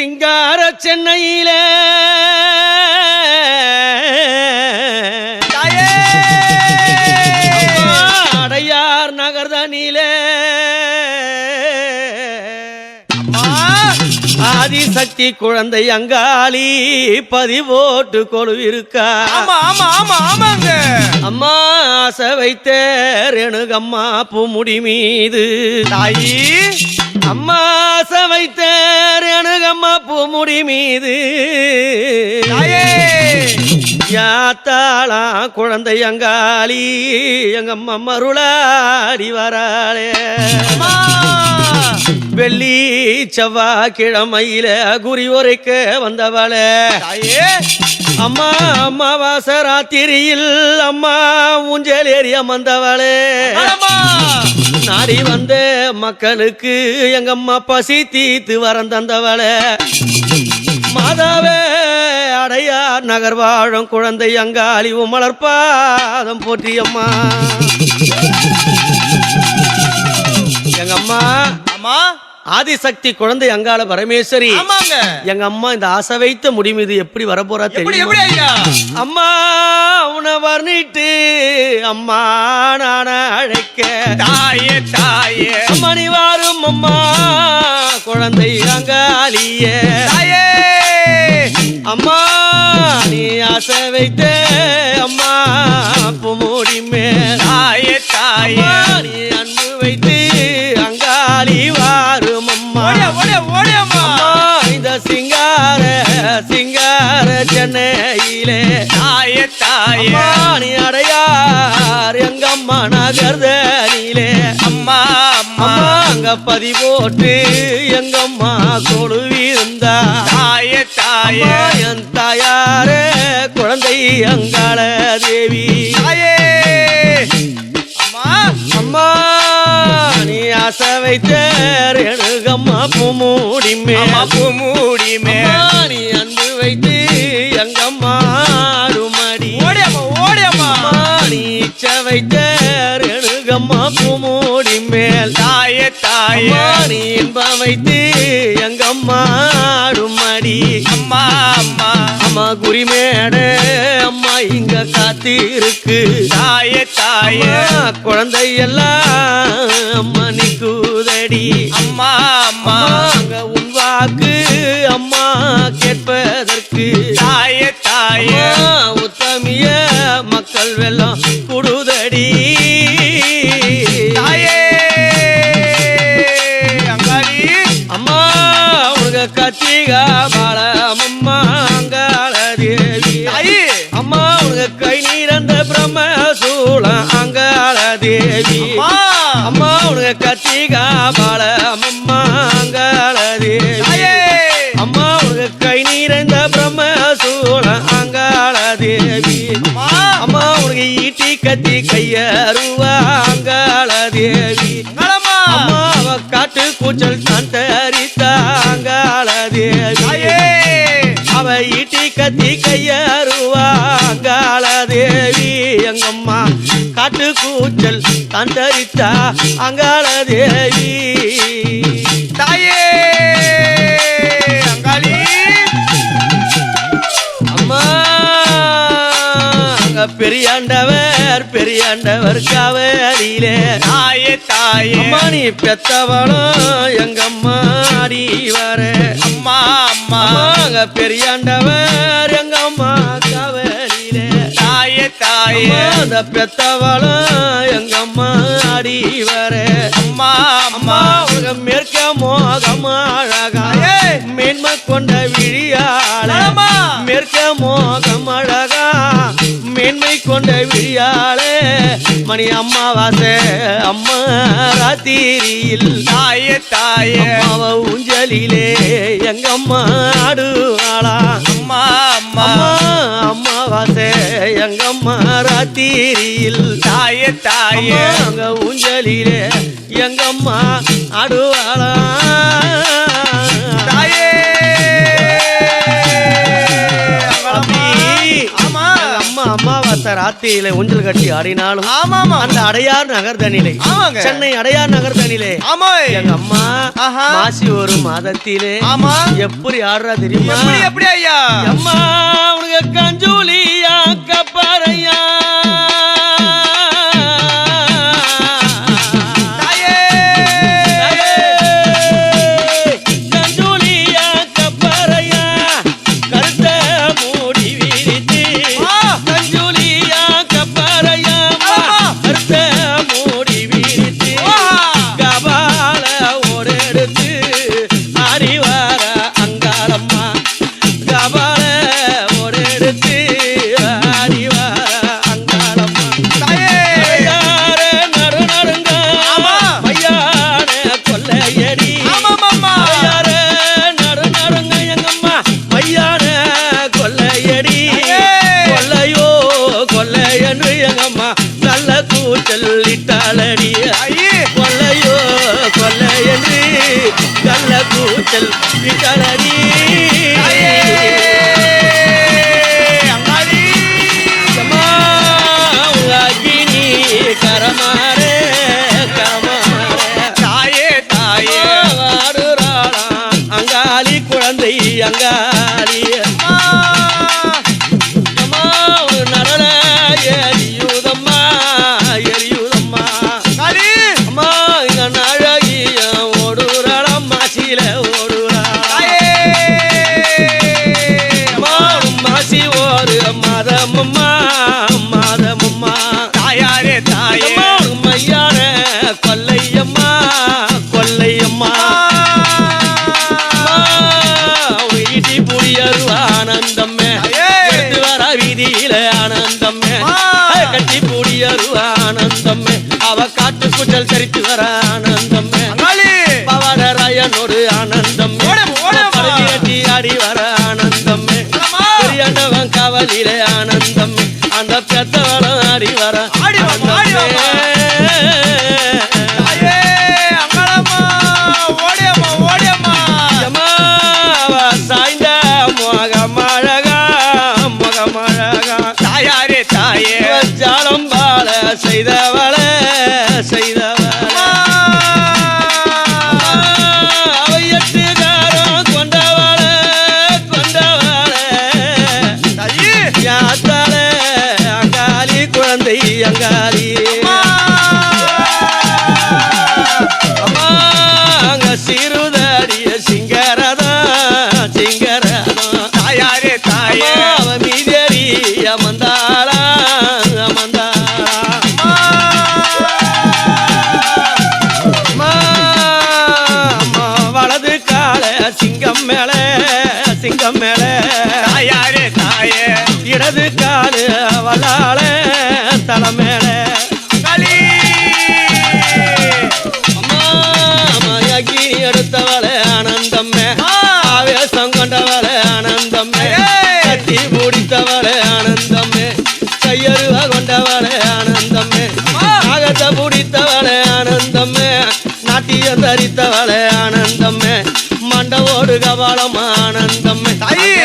சிங்கார சென்னையில. அடையார் நகர்தனிலே. அம்மா ஆதிசக்தி குழந்தை அங்காளி பதிவோட்டு கொழுவிருக்கா? ஆமா ஆமா ஆமா ஆமாங்க. அம்மா ஆசை வைத்த ரேணுகம்மா பூமுடி மீது. தாயி அம்மா ஆசை வைத்த ரேணுகம்மா பூமுடி மீது. யாத்தாளா குழந்தை அங்காளி எங்கம்மா மருளாடி வராளே. வெள்ளி செவ்வாய் கிழமையில குறி உரைக்க வந்தவளே. அம்மா அம்மாவாச ராத்திரியில் அம்மா ஊஞ்சல் ஏறி அமர்ந்தவளே. அம்மா! நாடி வந்த மக்களுக்கு எங்க அம்மா பசி தீத்து வரம் தந்தவளே. மாதாவே அடையார் நகர் வாழும் குழந்தை அங்காளி உமலர்பாதம் போற்றியம்மா. எங்க அம்மா அம்மா ஆதிசக்தி குழந்தை அங்காள பரமேஸ்வரி. எங்க அம்மா இந்த ஆசை வைத்த முடி மீது எப்படி வரப்போறா தெரியும்? அம்மா உன வர்ணிட்டு அம்மா நான் அழைக்க. தாயே தாயே. மணி வாரும் அம்மா குழந்தை அங்காளிய. அம்மா நீ ஆசை வைத்த அம்மா பூமூடி மேல். தாயே தாயே. சிங்கார சென்னையிலே தாயே தாயே அம்மா, நீ அடையார் எங்கம்மா நகர்தனிலே. அம்மா அம்மா. அங்க பதி போட்டு எங்கம்மா கொழுவிருந்தா தாயே தாயே என் தாயாரே குழந்தை அங்காள தேவி. தாயே. அம்மா அம்மா. நீ ஆசை வைத்த ரேணுகம்மா பூமூடி அம்மா மேல். பூமூடி மே அம்மா, நீ வைத்து எங்கம்மா ஆடுமடி ஓடியாம்மா ஓடியாம்மா. அம்மா, நீ இச்ச வைத்த ரேணுகம்மா பூமூடி மேல். தாயே தாயே. நீ இன்பம் வைத்து எங்கம்மா ஆடுமடி அம்மா அம்மா. அம்மா குறிமேட அம்மா இங்க காத்து இருக்கு தாயே தாயே. குழந்தை எல்லாம் அம்மா நிக்குதடி. அம்மா. அம்மா அங்க உன் வாக்கு அம்மா கேட்பதற்கு. தாயே தாயே. உத்தமிய மக்கள் வெள்ளம் குடுதடி. தாயே. அம்மா உனக்கு கத்திகா பாலம். அம்மா அங்காள தேவி தாயி. அம்மா உனக்கு கை நீரந்த பிரம்ம சூளம் அங்காள தேவி அம்மா. அம்மா உனக்கு கத்திகா கத்தி கையருவா அங்காள தேவி. அங்காளம்மா அம்மா அவ காட்டு கூச்சல் தான் தரித்தா அங்காள தேவி அவ ஈட்டி கத்தி கையருவா அங்காள தேவி. எங்கம்மா காட்டு கூச்சல் தான் தரித்தா அங்காள தேவி. பெரியாண்டவர் பெரியாண்டவர் காவலிலே. தாயே தாயே. அம்மா நீ பெத்தவளும் எங்கம்மா அடி வர. அம்மா அம்மா. அம்மா பெரியாண்டவர் எங்கம்மா காவலிலே. தாயே தாயே. அம்மா அந்த அடி வர. அம்மா அம்மா. அம்மா உங்க மேற்க மோகம் அழகா! மேன்மை கொண்ட மணி அம்மாவாசை அம்மா ராத்திரியில். தாயே தாயே. அம்மாவ ஊஞ்சலிலே எங்க அம்மா ஆடுவாளா? அம்மா அம்மா. அம்மா அம்மாவாசை எங்க அம்மா ராத்திரியில். தாயே தாயே. அங்க ஊஞ்சலிலே எங்க அம்மா ஆடுவாளா? சாத்தியிலே ஊஞ்சல் கட்டி ஆடினாலும் ஆமா ஆமா அந்த அடையார் நகர் தனிலே சென்னை அடையார் நகர் தனிலே ஆமா. எங்க அம்மா மாசி ஒரு மாதத்திலே ஆமா. எப்படி ஆடுறா தெரியுமா? எப்படி ஐயா? அம்மா உனக்கு கஞ்சூலி அக்கப்பாறையா மஞ்சள் கலரி கரமாறு தாயே தாயே. அங்காளி குழந்தை அங்காளி. செய்த கவலை ஆனந்தம்மே. மண்டவோடு கபாலம் ஆனந்தம்மே.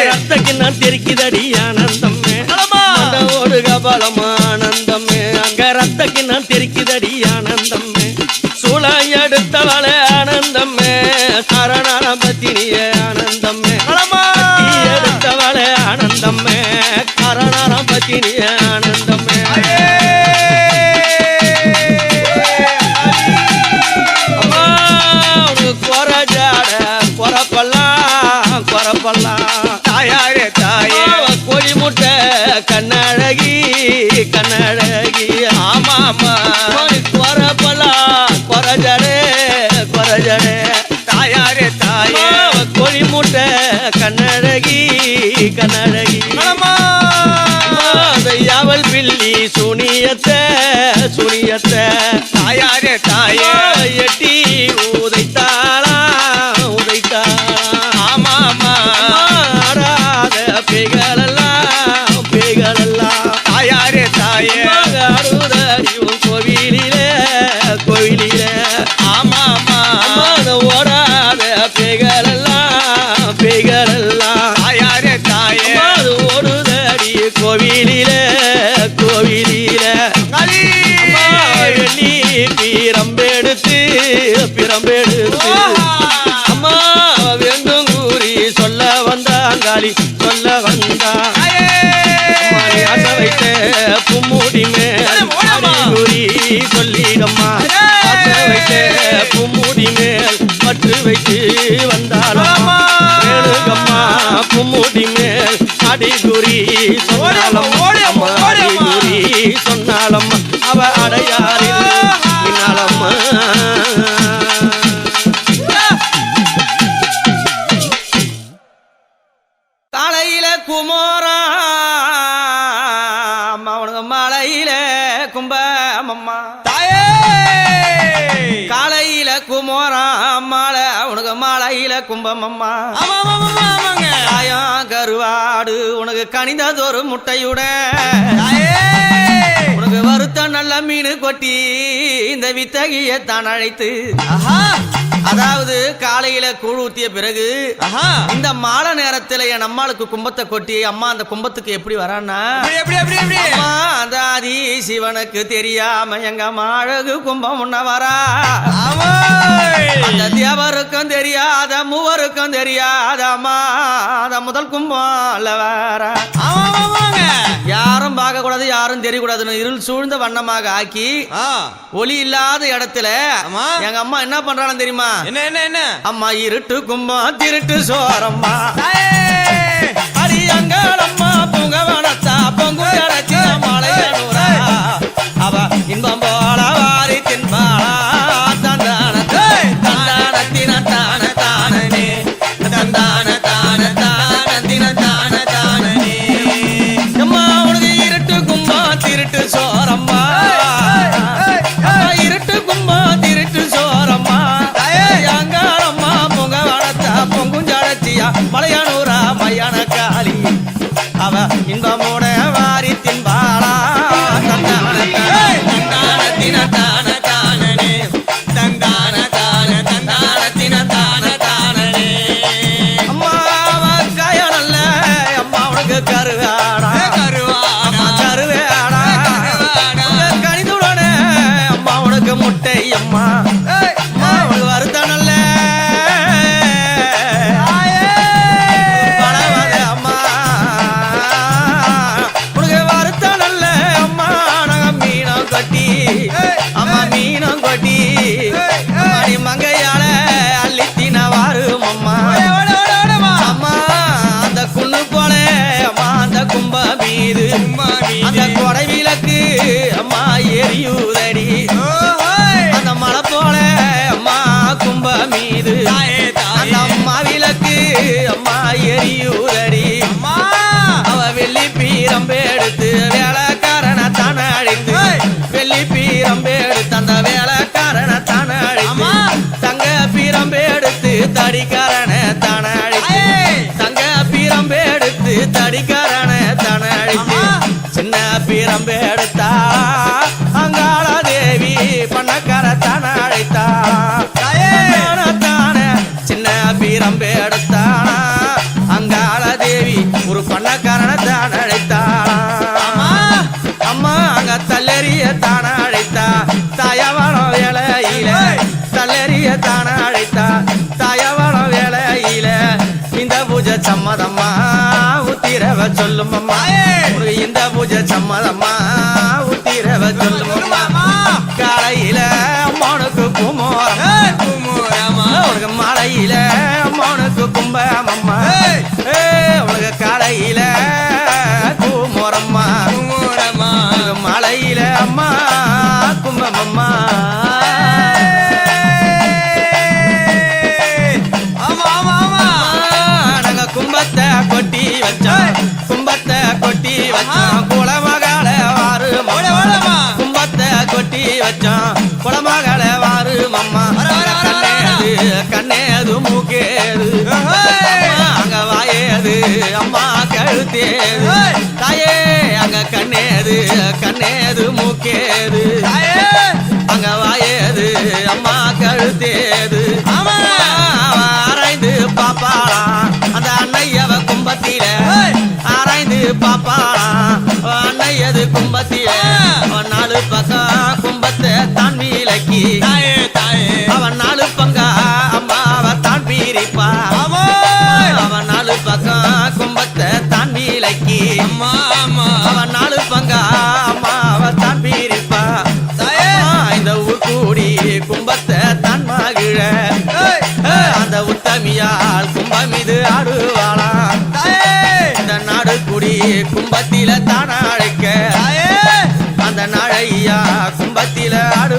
ரத்தக்கு நான் தெரிக்குதடி ஆனந்தம்மே. மண்டவோடு கபாலம் ஆனந்தம்மே. அங்க ரத்தக்கு நான் தெரிக்குதடி ஆனந்தம்மே. சுளை எடுத்தவளே ஆனந்தம்மே. சரணான பத்தினிய ஆனந்தம்மே எடுத்தவளே ஆனந்தம்மே. சரணான பத்தினிய கண்ணழகி ஆமாமா கொர பலா கொரஜடே கொரஜடே. தாயாரே தாயே கொடி மூட்டை கண்ணழகி. கண்ணழகி யாவல் பில்லி சுனியத்த சுனியத்த. தாயாரே தாயே எட்டி உதைத்தாள வைத்து கும்முடி மேல் பற்று வைத்து வந்தாலம்மா வேணுகம்மா கும்முடி மேல் அடிகுறி சொன்னாலம்மா அடிகுறி அவ அடையாறில் குமோரம் மாலை உனக்கு மாலையில கும்பமம்மா ஆயம் கருவாடு உனக்கு கனிந்ததொரு முட்டையுடன். உனக்கு வருத்தம் நல்ல மீன் கொட்டி இந்த வித்தகிய தான் அழைத்து அதாவது காலையில கூழ் ஊத்திய பிறகு இந்த மாலை நேரத்துல என் அம்மாளுக்கு கும்பத்தை கொட்டி அம்மா அந்த கும்பத்துக்கு எப்படி வரான்னா அதாதி சிவனுக்கு தெரியாம எங்க மாழகு கும்பம் உன்ன வரா. அந்த தேவருக்கும் தெரியாத மூவருக்கும் தெரியாத அம்மா அத முதல் கும்பம் வரா. யாரும் பார்க்க கூடாது யாரும் தெரியக்கூடாதுன்னு இருள் சூழ்ந்த வண்ணமாக ஆக்கி ஒளியில் இல்லாத இடத்துல எங்க அம்மா என்ன பண்றாங்க தெரியுமா? என்ன என்ன என்ன? அம்மா இருட்டு கும்பா திருட்டு சோரம்மா. அடி அங்காளம்மா பொங்க வனத்தா பொங்கு அடைச்சி மலையனூரா. அவ இன்பம் சம்மதம்மா உத்திரவ சொல்லுமம்மா. உனக்கு இந்த பூஜை சம்மதம்மா உத்திரவ சொல்லுமம்மா. காலையில மோனுக்கு குமோரம் உனக்கு மலையில மோனுக்கு கும்பமம்மா. உனக்கு காலையில கேது அங்க வாயேது அம்மா கழுத்தேது. தாயே அங்க கண்ணேது கண்ணேது மூக்கேது. அங்க வாயேது அம்மா கழுத்தேது. ஆராய்ந்து பாப்பாளா அந்த அன்னையவ கும்பத்தில ஆராய்ந்து பாப்பாளா அம்மா அம்மா. அவன் நாலு பங்கா இந்த ஊர் கூடி கும்பத்தை அந்த உத்தமியால் கும்பம் இது ஆடுவாளா. இந்த நாடு குடி கும்பத்தில தான அழைக்க. அந்த நாழையா கும்பத்தில ஆடு